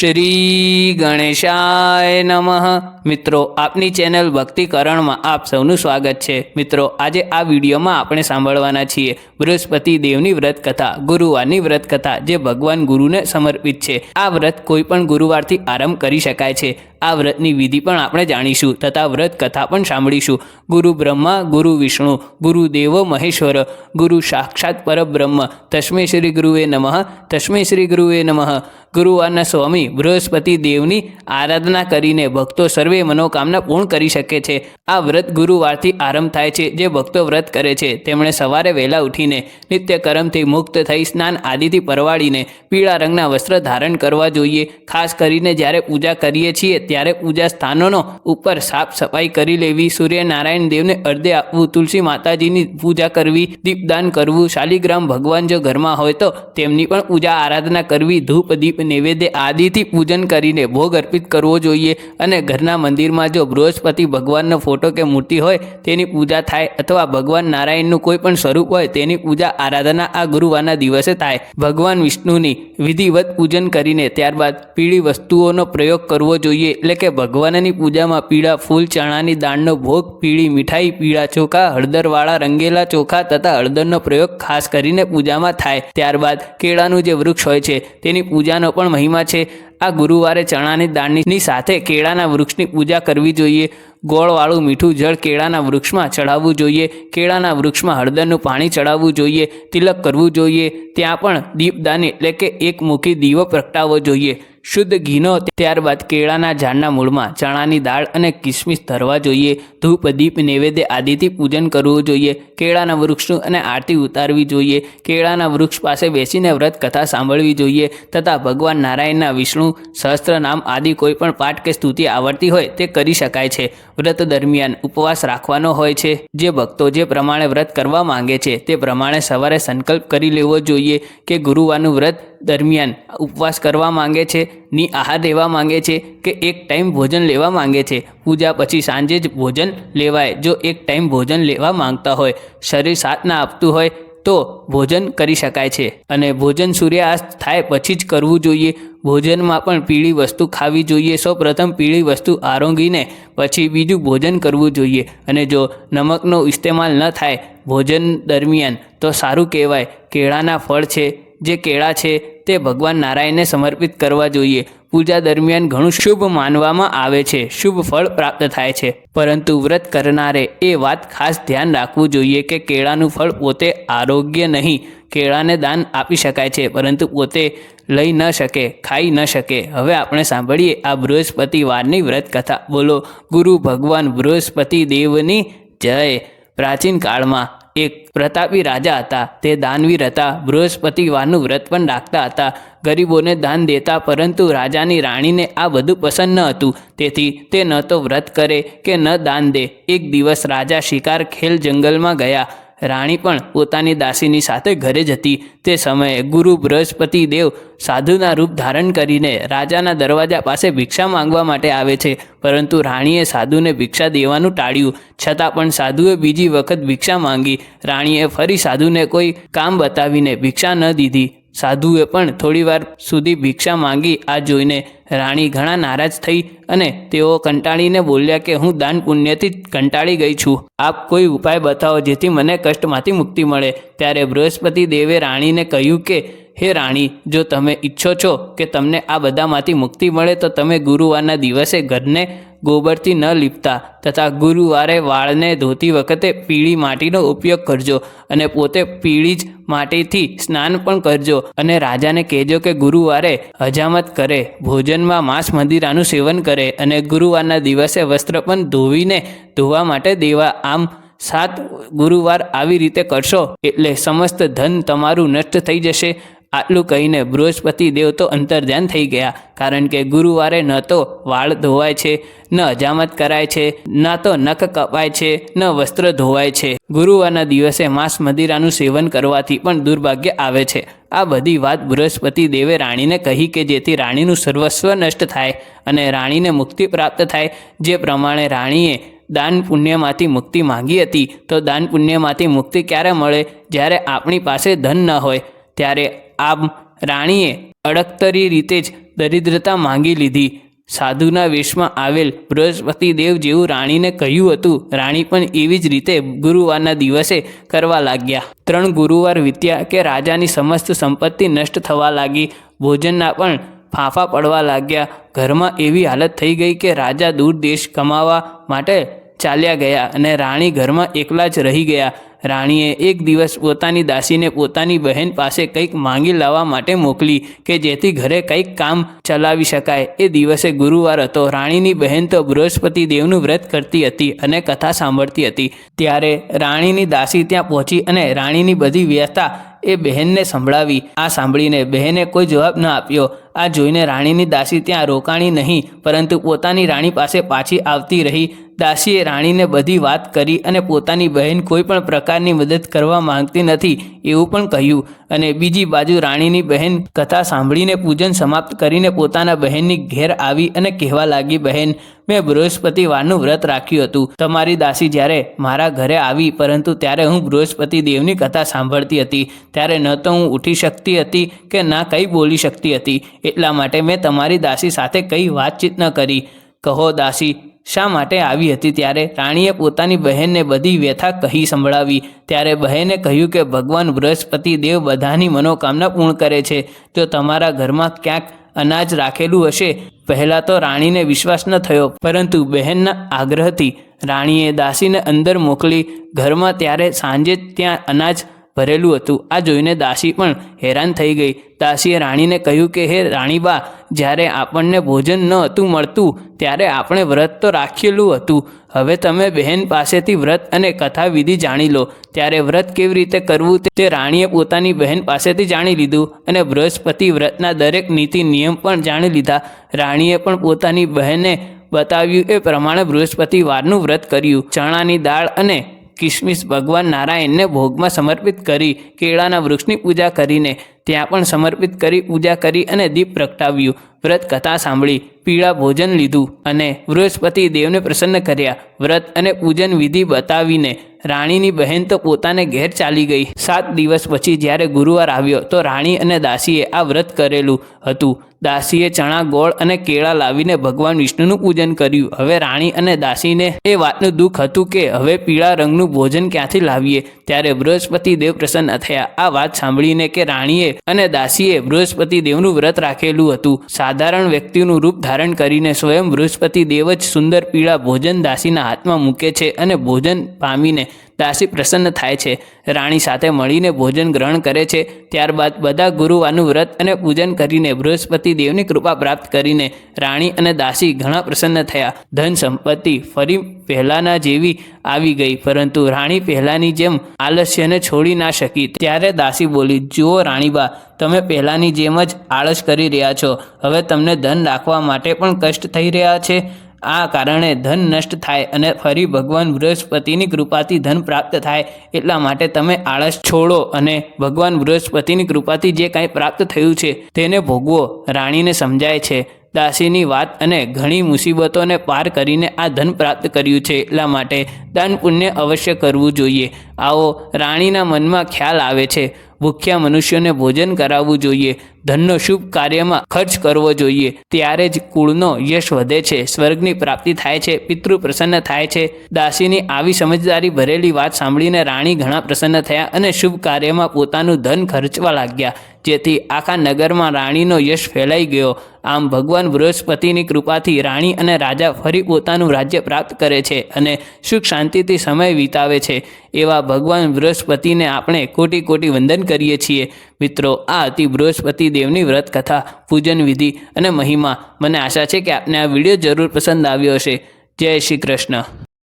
શ્રી ગણેશાય નમઃ મિત્રો, આપની ચેનલ ભક્તિકરણમાં આપ સૌનું સ્વાગત છે. મિત્રો, આજે આ વિડીયોમાં આપણે સાંભળવાના છીએ બૃહસ્પતિ દેવની વ્રત કથા ગુરુવારની વ્રત કથા જે ભગવાન ગુરુને સમર્પિત છે. આ વ્રત કોઈ પણ ગુરુવારથી આરંભ કરી શકાય છે. આ વ્રતની વિધિ પણ આપણે જાણીશું, તથા વ્રત કથા પણ સાંભળીશું. ગુરુ બ્રહ્મા, ગુરુ વિષ્ણુ, ગુરુ દેવો મહેશ્વર, ગુરુ સાક્ષાત પરબ્રહ્મ, તસ્મે શ્રી ગુરુએ નમઃ, તસ્મે શ્રી ગુરુએ નમઃ. ગુરુવારના સ્વામી બૃહસ્પતિ દેવની આરાધના કરીને ભક્તો સર્વે મનોકામના પૂર્ણ કરી શકે છે. આ વ્રત ગુરુવારથી આરંભ થાય છે. જે ભક્તો વ્રત કરે છે, તેમણે સવારે વહેલા ઉઠીને નિત્યકર્મથી મુક્ત થઈ સ્નાન આદિથી પરવાડીને પીળા રંગના વસ્ત્ર ધારણ કરવા જોઈએ. ખાસ કરીને જ્યારે પૂજા કરીએ છીએ, ત્યારે પૂજા સ્થાનોનો ઉપર સાફ સફાઈ કરી લેવી. સૂર્યનારાયણ દેવને અર્ધે આપવું, તુલસી માતાજીની પૂજા કરવી, દીપદાન કરવું. શાલિગ્રામ ભગવાન જો ઘરમાં હોય તો તેમની પણ પૂજા આરાધના કરવી. ધૂપ, દીપ, નૈવેદ્ય આદિથી પૂજન કરીને ભોગ અર્પિત કરવો જોઈએ અને ઘરના મંદિરમાં જો બૃહસ્પતિ ભગવાનનો ફોટો કે મૂર્તિ હોય, તેની પૂજા થાય અથવા ભગવાન નારાયણનું કોઈ પણ સ્વરૂપ હોય, તેની પૂજા આરાધના આ ગુરુવારના દિવસે થાય. ભગવાન વિષ્ણુની વિધિવત પૂજન કરીને ત્યારબાદ પીળી વસ્તુઓનો પ્રયોગ કરવો જોઈએ. એટલે કે ભગવાનની પૂજામાં પીળા ફૂલ, ચણાની દાળનો ભોગ, પીળી મીઠાઈ, પીળા ચોખા, હળદરવાળા રંગેલા ચોખા તથા હળદરનો પ્રયોગ ખાસ કરીને પૂજામાં થાય. ત્યારબાદ કેળાનું જે વૃક્ષ હોય છે, તેની પૂજાનો પણ મહિમા છે. આ ગુરુવારે ચણાની દાળની સાથે કેળાના વૃક્ષની પૂજા કરવી જોઈએ. ગોળવાળું મીઠું જળ કેળાના વૃક્ષમાં ચડાવવું જોઈએ. કેળાના વૃક્ષમાં હળદરનું પાણી ચડાવવું જોઈએ. તિલક કરવું જોઈએ. ત્યાં પણ દીપદાન એટલે કે એક મુખી દીવો પ્રગટાવવો જોઈએ. શુદ્ધ ઘીનો ત્યારબાદ કેળાના ઝાડના મૂળમાં ચણાની દાળ અને કિસમિસ ધરવા જોઈએ. ધૂપ, દીપ, નૈવેદ્ય આદિથી પૂજન કરવું જોઈએ. કેળાના વૃક્ષનું અને આરતી ઉતારવી જોઈએ. કેળાના વૃક્ષ પાસે બેસીને વ્રત કથા સાંભળવી જોઈએ તથા ભગવાન નારાયણના વિષ્ણુ સહસ્ત્ર નામ આદિ કોઈ પણ પાઠ કે સ્તુતિ આવડતી હોય તે કરી શકાય છે. વ્રત દરમિયાન ઉપવાસ રાખવાનો હોય છે. જે ભક્તો જે પ્રમાણે વ્રત કરવા માંગે છે તે પ્રમાણે સવારે સંકલ્પ કરી લેવો જોઈએ કે ગુરુવારનું વ્રત દરમિયાન ઉપવાસ કરવા માંગે છે, ની આહાર લેવા માંગે છે કે એક ટાઈમ ભોજન લેવા માંગે છે. પૂજા પછી સાંજે જ ભોજન લેવાય. જો એક ટાઈમ ભોજન લેવા માંગતા હોય, શરીર સાથ ના આપતું હોય, તો ભોજન કરી શકાય છે. અને ભોજન સૂર્યાસ્ત થાય પછી જ કરવું જોઈએ. ભોજનમાં પણ પીળી વસ્તુ ખાવી જોઈએ. સૌ પ્રથમ પીળી વસ્તુ આરોગીને પછી બીજું ભોજન કરવું જોઈએ. અને જો નમકનો ઇસ્તેમાલ ન થાય ભોજન દરમિયાન, તો સારું કહેવાય. કેળાના ફળ છે જે કેળા છે તે ભગવાન નારાયણને સમર્પિત કરવા જોઈએ. પૂજા દરમિયાન ઘણું શુભ માનવામાં આવે છે. શુભ ફળ પ્રાપ્ત થાય છે. પરંતુ વ્રત કરનારે એ વાત ખાસ ધ્યાન રાખવું જોઈએ કે કેળાનું ફળ પોતે આરોગ્ય નહીં. કેળાને દાન આપી શકાય છે, પરંતુ પોતે લઈ ન શકે, ખાઈ ન શકે. હવે આપણે સાંભળીએ આ બૃહસ્પતિ વારની વ્રત કથા બોલો, ગુરુ ભગવાન બૃહસ્પતિ દેવની જય. પ્રાચીન કાળમાં એક પ્રતાપી રાજા હતા. તે દાનવીર હતા. બૃહસ્પતિ વારનું વ્રત પણ રાખતા હતા. ગરીબોને દાન દેતા, પરંતુ રાજાની રાણીને આ બધું પસંદ ન હતું. તેથી તે ન તો વ્રત કરે કે ન દાન દે. એક દિવસ રાજા શિકાર ખેલ જંગલમાં ગયા. રાણી પણ પોતાની દાસીની સાથે ઘરે જ હતી. તે સમયે ગુરુ બૃહસ્પતિ દેવ સાધુના રૂપ ધારણ કરીને રાજાના દરવાજા પાસે ભિક્ષા માંગવા માટે આવે છે. પરંતુ રાણીએ સાધુને ભિક્ષા દેવાનું ટાળ્યું. છતાં પણ સાધુએ બીજી વખત ભિક્ષા માંગી. રાણીએ ફરી સાધુને કોઈ કામ બતાવીને ભિક્ષા ન દીધી. સાધુએ પણ થોડીવાર સુધી ભિક્ષા માંગી આ જોઈને રાણી ઘણા નારાજ થઈ અને તેઓ કંટાળીને બોલ્યા કે હું દાન પુણ્યથી કંટાળી ગઈ છું. આપ કોઈ ઉપાય બતાવો જેથી મને કષ્ટમાંથી મુક્તિ મળે. ત્યારે બૃહસ્પતિ દેવે રાણીને કહ્યું કે, હે રાણી, જો તમે ઈચ્છો છો કે તમને આ બધામાંથી મુક્તિ મળે તો તમે ગુરુવારના દિવસે ઘરને ગોબરથી ન લીપતા તથા ગુરુવારે વાળને ધોતી વખતે પીળી માટીનો ઉપયોગ કરજો અને પોતે પીળી જ માટીથી સ્નાન પણ કરજો અને રાજાને કહેજો કે ગુરુવારે હજામત કરે, ભોજનમાં માંસ મંદિરાનું સેવન કરે અને ગુરુવારના દિવસે વસ્ત્ર પણ ધોવીને ધોવા માટે દેવા. આમ સાત ગુરુવાર આવી રીતે કરશો એટલે સમસ્ત ધન તમારું નષ્ટ થઈ જશે આટલું કહીને બૃહસ્પતિ દેવ તો અંતર્ધ્યાન થઈ ગયા. કારણ કે ગુરુવારે ન તો વાળ ધોવાય છે, ન અજામત કરાય છે, ન તો નખ કપાય છે, ન વસ્ત્ર ધોવાય છે. ગુરુવારના દિવસે માંસ મદિરાનું સેવન કરવાથી પણ દુર્ભાગ્ય આવે છે. આ બધી વાત બૃહસ્પતિ દેવે રાણીને કહી કે જેથી રાણીનું સર્વસ્વ નષ્ટ થાય અને રાણીને મુક્તિ પ્રાપ્ત થાય. જે પ્રમાણે રાણીએ દાન પુણ્યમાંથી મુક્તિ માંગી હતી, તો દાન પુણ્યમાંથી મુક્તિ ક્યારે મળે? જ્યારે આપણી પાસે ધન ન હોય, ત્યારે આમ રાણીએ અડકતરી રીતે જ દરિદ્રતા માંગી લીધી. સાધુના વેશમાં આવેલ બૃહસ્પતિ દેવ જેવું રાણીને કહ્યું હતું, રાણી પણ એવી જ રીતે ગુરુવારના દિવસે કરવા લાગ્યા. ત્રણ ગુરુવાર વીત્યા કે રાજાની સમસ્ત સંપત્તિ નષ્ટ થવા લાગી. ભોજનના પણ ફાંફા પડવા લાગ્યા. ઘરમાં એવી હાલત થઈ ગઈ કે રાજા દૂર દેશ કમાવા માટે ચાલ્યા ગયા અને રાણી ઘરમાં એકલા જ રહી ગયા. રાણીએ એક દિવસ પોતાની દાસીને પોતાની બહેન પાસે કંઈક માંગી લાવવા માટે મોકલી કે જેથી ઘરે કંઈક કામ ચલાવી શકાય. એ દિવસે ગુરુવાર હતો. રાણીની બહેન તો બૃહસ્પતિ દેવનું વ્રત કરતી હતી અને કથા સાંભળતી હતી. ત્યારે રાણીની દાસી ત્યાં પહોંચી અને રાણીની બધી વ્યથા એ બહેનને સંભળાવી. આ સાંભળીને બહેને કોઈ જવાબ ન આપ્યો. આ જોઈને રાણીની દાસી ત્યાં રોકાણી નહીં, પરંતુ પોતાની રાણી પાસે પાછી આવતી રહી. દાસીએ રાણીને બધી વાત કરી અને પોતાની બહેન કોઈ પણ પ્રકારની મદદ કરવા માંગતી નથી એવું પણ કહ્યું. અને બીજી બાજુ રાણીની બહેન કથા સાંભળીને પૂજન સમાપ્ત કરીને પોતાના બહેનની ઘેર આવી અને કહેવા લાગી, બહેન, મેં બૃહસ્પતિવારનું વ્રત રાખ્યું હતું. તમારી દાસી જ્યારે મારા ઘરે આવી, પરંતુ ત્યારે હું બૃહસ્પતિ દેવની કથા સાંભળતી હતી. ત્યારે ન તો હું ઉઠી શકતી હતી કે ના કંઈ બોલી શકતી હતી. એટલા માટે મેં તમારી દાસી સાથે કંઈ વાતચીત ન કરી. કહો દાસી શા માટે આવી હતી? ત્યારે રાણીએ પોતાની બહેનને બધી વ્યથા કહી સંભળાવી. ત્યારે બહેને કહ્યું કે, ભગવાન બૃહસ્પતિ દેવ બધાની મનોકામના પૂર્ણ કરે છે. તો તમારા ઘરમાં ક્યાંક અનાજ રાખેલું હશે પહેલાં તો રાણીને વિશ્વાસ ન થયો, પરંતુ બહેનના આગ્રહથી રાણીએ દાસીને અંદર મોકલી. ઘરમાં ત્યારે સાંજે ત્યાં અનાજ ભરેલું હતું. આ જોઈને દાસી પણ હેરાન થઈ ગઈ. દાસીએ રાણીને કહ્યું કે, હે રાણીબા, જ્યારે આપણને ભોજન ન હતું મળતું, ત્યારે આપણે વ્રત તો રાખેલું હતું. હવે તમે બહેન પાસેથી વ્રત અને કથા વિધિ જાણી લો. ત્યારે વ્રત કેવી રીતે કરવું તે રાણીએ પોતાની બહેન પાસેથી જાણી લીધું અને બૃહસ્પતિ વ્રતના દરેક નીતિ નિયમ પણ જાણી લીધા. રાણીએ પણ પોતાની બહેને બતાવ્યું એ પ્રમાણે બૃહસ્પતિ વારનું વ્રત કર્યું. ચણાની દાળ અને કિશમિશ ભગવાન નારાયણને ભોગમાં સમર્પિત કરી કેળાના વૃક્ષની પૂજા કરીને ત્યાં પણ સમર્પિત કરી પૂજા કરી અને દીપ પ્રગટાવ્યું. વ્રત કથા સાંભળી, પીળા ભોજન લીધું અને બૃહસ્પતિ દેવને પ્રસન્ન કર્યા. વ્રત અને પૂજન વિધિ બતાવીને રાણીની બહેન તો પોતાને ઘેર ચાલી ગઈ. સાત દિવસ પછી જ્યારે ગુરુવાર આવ્યો તો રાણી અને દાસીએ આ વ્રત કરેલું હતું. દાસીએ ચણા, ગોળ અને કેળા લાવીને ભગવાન વિષ્ણુનું પૂજન કર્યું. હવે રાણી અને દાસીને એ વાતનું દુઃખ હતું કે હવે પીળા રંગનું ભોજન ક્યાંથી લાવીએ? ત્યારે બૃહસ્પતિ દેવ પ્રસન્ન થયા. આ વાત સાંભળીને કે રાણીએ અને દાસીએ બૃહસ્પતિ દેવનું વ્રત રાખેલું હતું. સાધારણ વ્યક્તિનું રૂપ ધારણ કરીને સ્વયં બૃહસ્પતિ દેવ જ સુંદર પીળા ભોજન દાસીના હાથમાં મૂકે છે અને ભોજન પામીને દાસી પ્રસન્ન થાય છે. રાણી સાથે મળીને ભોજન ગ્રહણ કરે છે. ત્યારબાદ બધા ગુરુવારનું વ્રત અને પૂજન કરીને બૃહસ્પતિ દેવની કૃપા પ્રાપ્ત કરીને રાણી અને દાસી ઘણા પ્રસન્ન થયા. ધન સંપત્તિ ફરી પહેલાંના જેવી આવી ગઈ, પરંતુ રાણી પહેલાંની જેમ આલસ્યને છોડી ના શકી. ત્યારે દાસી બોલી, જુઓ રાણીબા, તમે પહેલાંની જેમ જ આળસ કરી રહ્યા છો. હવે તમને ધન રાખવા માટે પણ કષ્ટ થઈ રહ્યા છે. આ કારણે ધન નષ્ટ થાય અને ફરી ભગવાન બૃહસ્પતિની કૃપાથી ધન પ્રાપ્ત થાય એટલા માટે તમે આળસ છોડો અને ભગવાન બૃહસ્પતિની કૃપાથી જે કાંઈ પ્રાપ્ત થયું છે તેને ભોગવો. રાણીને સમજાય છે, દાસીની વાત અને ઘણી મુસીબતોને પાર કરીને આ ધન પ્રાપ્ત કર્યું છે એટલા માટે દાન પુણ્ય અવશ્ય કરવું જોઈએ. આવો, રાણીના મનમાં ખ્યાલ આવે છે. ભૂખ્યા મનુષ્યોને ભોજન કરાવવું જોઈએ. ધનનો શુભ કાર્યમાં ખર્ચ કરવો જોઈએ. ત્યારે જ કુળનો યશ વધે છે. સ્વર્ગની પ્રાપ્તિ થાય છે, પિતૃ પ્રસન્ન થાય છે. દાસીની આવી સમજદારી ભરેલી વાત સાંભળીને રાણી ઘણા પ્રસન્ન થયા અને શુભ કાર્યમાં પોતાનું ધન ખર્ચવા લાગ્યા. જેથી આખા નગરમાં રાણીનો યશ ફેલાઈ ગયો. આમ ભગવાન બૃહસ્પતિની કૃપાથી રાણી અને રાજા ફરી પોતાનું રાજ્ય પ્રાપ્ત કરે છે અને સુખ શાંતિથી સમય વિતાવે છે. એવા ભગવાન બૃહસ્પતિને આપણે કોટી કોટી વંદન કરીએ છીએ. મિત્રો, આ હતી બૃહસ્પતિ દેવની વ્રત કથા પૂજન વિધિ અને મહિમા. મને આશા છે કે આપને આ વીડિયો જરૂર પસંદ આવ્યો હશે. જય શ્રી કૃષ્ણ.